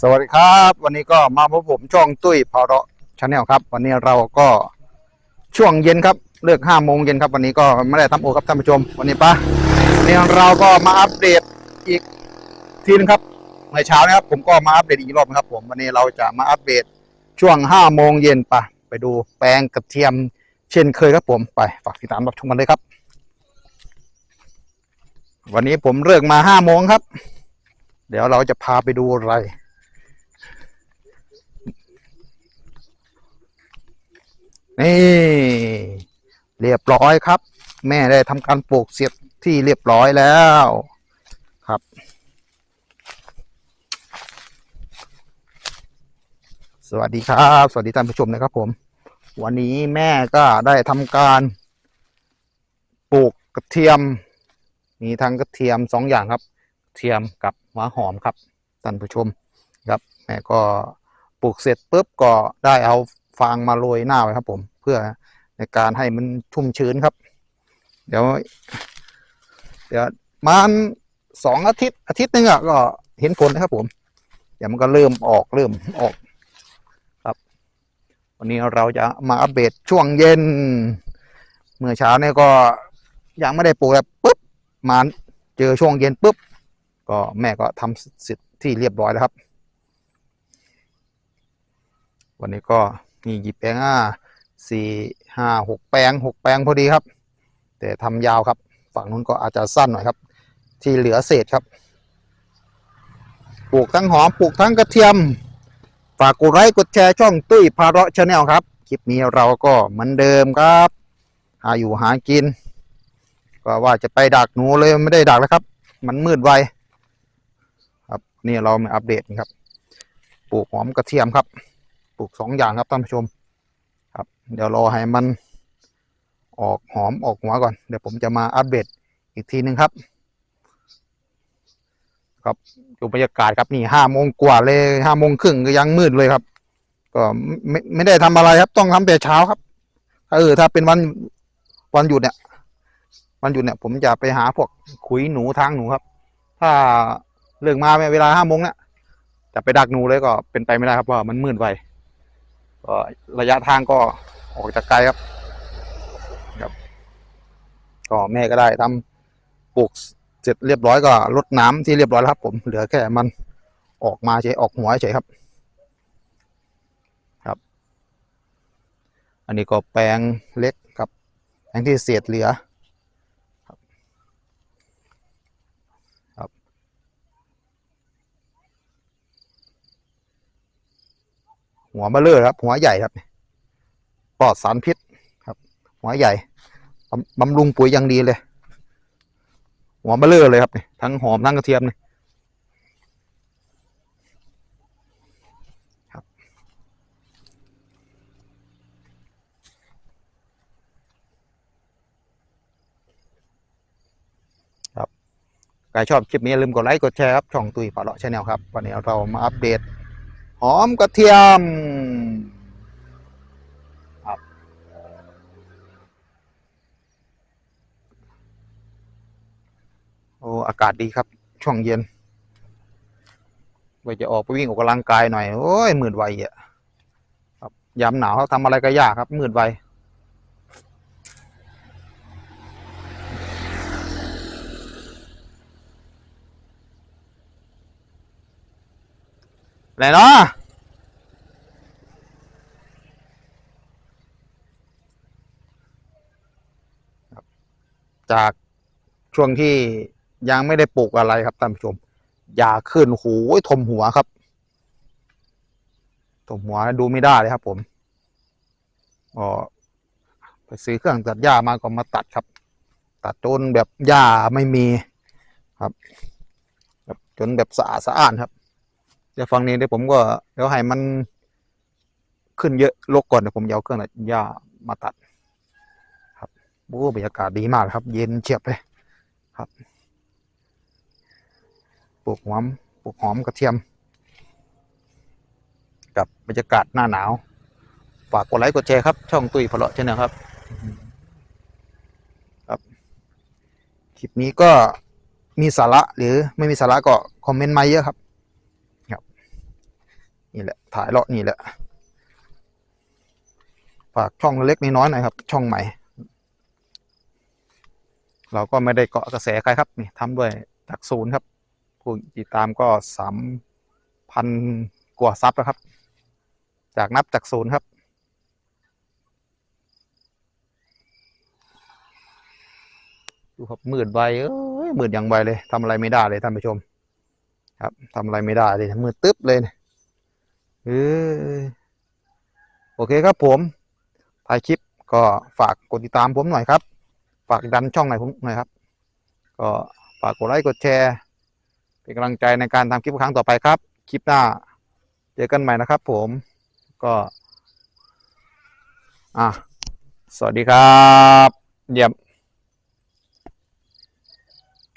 สวัสดีครับ วันนี้ก็มาพบผมช่องตุ้ยพาเราชาแนลครับ วันนี้เราก็ช่วงเย็นครับเลิกห้าโมงเย็นครับ วันนี้ก็ไม่ได้ทำโอครับท่านผู้ชม วันนี้ปะวันนี้เราก็มาอัปเดตอีกทีนึงครับในเช้านะครับ ผมก็มาอัปเดตอีกรอบนะครับ ผมวันนี้เราจะมาอัปเดตช่วงห้าโมงเย็นปะไปดูแปลงกระเทียม เช่นเคยครับผมไปฝากติดตามรับชมกันเลยครับ วันนี้ผมเลิกมาห้าโมงครับ เดี๋ยวเราจะพาไปดูอะไร นี่เรียบร้อยครับ แม่ได้ทำการปลูกเสร็จที่เรียบร้อยแล้วครับ สวัสดีครับ สวัสดีท่านผู้ชมนะครับผม วันนี้แม่ก็ได้ทำการปลูกกระเทียม มีทั้งกระเทียมสองอย่างครับ เทียมกับหัวหอมครับท่านผู้ชมครับแม่ก็ปลูกเสร็จปุ๊บก็ได้เอา ฟางมาโรยหน้าไว้ครับ ผม เพื่อในการให้มันชุ่มชื้นครับ เดี๋ยว เดี๋ยวมันสองอาทิตย์อาทิตย์หนึงอะก็เห็นผลนะครับผม เดี๋ยวมันก็เริ่มออกเริ่มออกครับ วันนี้เราจะมาอัปเดตช่วงเย็น เมื่อเช้าเนี่ยก็ยังไม่ได้ปลูกแบบปุ๊บมาเจอช่วงเย็นปุ๊บ ก็แม่ก็ทำเสร็จที่เรียบร้อยแล้วครับ วันนี้ก็ มีหยิบแปลงอ่าสี่ห้าหกแปลงหกแปลงพอดีครับ แต่ทำยาวครับ ฝั่งนู้นก็อาจจะสั้นหน่อยครับ ที่เหลือเศษครับปลูกทั้งหอมปลูกทั้งกระเทียม ฝากกดไลค์กดแชร์ช่องตุ้ยพาเราะชาแนลครับ คลิปนี้เราก็เหมือนเดิมครับหาอยู่หากิน ก็ว่าจะไปดักหนูเลยไม่ได้ดักแล้วครับ มันมืดไวครับนี่เรามาอัปเดตครับ ปลูกหอมกระเทียมครับ ลูกสองอย่างครับท่านผู้ชม ครับ เดี๋ยวรอให้มันออกหอมออกหัวก่อน เดี๋ยวผมจะมาอัปเดตอีกทีหนึ่งครับ ครับดูบรรยากาศครับนี่ห้าโมงกว่าเลยห้าโมงครึ่งก็ยังมืดเลยครับ ก็ไม่ไม่ได้ทำอะไรครับ ต้องทำแต่เช้าครับเออถ้าเป็นวันวันหยุดเนี่ย วันหยุดเนี่ย ผมจะไปหาพวกขุยหนูทางหนูครับ ถ้าเลิกมาเวลาห้าโมงเนี่ยจะไปดักหนูเลยก็เป็นไปไม่ได้ครับเพราะว่ามันมืดไว ก็ระยะทางก็ออกจากไกลครับ ครับ ก็แม่ก็ได้ทำปลูกเสร็จเรียบร้อยก็ลดน้ำที่เรียบร้อยแล้วครับ ผมเหลือแค่มันออกมาเฉยออกหัวเฉยครับ ครับ อันนี้ก็แปลงเล็กครับแปลงที่เศษเหลือ หัวเบลเลอร์ครับ หัวใหญ่ครับปลอดสารพิษครับ หัวใหญ่บำบำรุงปุ๋ยอย่างดีเลย หัวเบลเลอร์เลยครับนี่ทั้งหอมทั้งกระเทียมนี่ครับครับใครชอบคลิปนี้อย่าลืมกดไลค์ กดแชร์ครับ ช่องตุยปาเลาะชาแนลครับ วันนี้เรามาอัปเดต หอมกระเทียมครับโอ้อากาศดีครับ ช่วงเย็นว่าจะออกไปวิ่งออกกำลังกายหน่อย โอ้ยมืดไวอะครับยามหนาวเขาทำอะไรก็ยากครับ มืดไว ไหนเนาะจากช่วงที่ยังไม่ได้ปลูกอะไรครับท่านผู้ชมยาขึ้นหูยถมหัวครับถมหัวดูไม่ได้เลยครับ ผมก็ไปซื้อเครื่องตัดหญ้ามาก็มาตัดครับ ตัดจนแบบหญ้าไม่มีครับแบบจนแบบสะอาดสะอ้านครับ เดี๋ยวฟังนี้เดี๋ยวผมก็เดี๋ยวให้มันขึ้นเยอะลกก่อนเดี๋ยวผมเอาเครื่องตัดหญ้ามาตัด ครับโอ้บรรยากาศดีมากครับ เย็นเฉียบเลยครับปลูกหอมปลูกหอมกระเทียม กับบรรยากาศหน้าหนาว ฝากกดไลค์กดแชร์ครับ ช่องตุยพะเลาะชาแนลครับ ครับ คลิปนี้ก็มีสาระหรือไม่มีสาระก็คอมเมนต์มาเยอะครับ นี่แหละถ่ายเลาะนี่แหละฝากช่องเล็กน้อยๆหน่อยครับ ช่องใหม่ เราก็ไม่ได้เกาะกระแสใครครับ นี่ทำด้วยจากศูนย์ครับ ผู้ติดตามก็สามพันกว่าซับแล้วครับ จากนับจากศูนย์ครับ ดูครับมืดไวเอ้ยมืดอย่างไวเลยทำอะไรไม่ได้เลยท่านผู้ชม ครับทำอะไรไม่ได้เลยมืดตึ๊บเลยนี่ย เอ้ยโอเคครับผมถ่ายคลิปก็ฝากกดติดตามผมหน่อยครับ ฝากดันช่องหน่อยผมหน่อยครับ ก็ฝากกดไลค์กดแชร์ เป็นกำลังใจในการทำคลิปครั้งต่อไปครับ คลิปหน้า เจอกันใหม่นะครับผมก็อะสวัสดีครับ เยี่ยม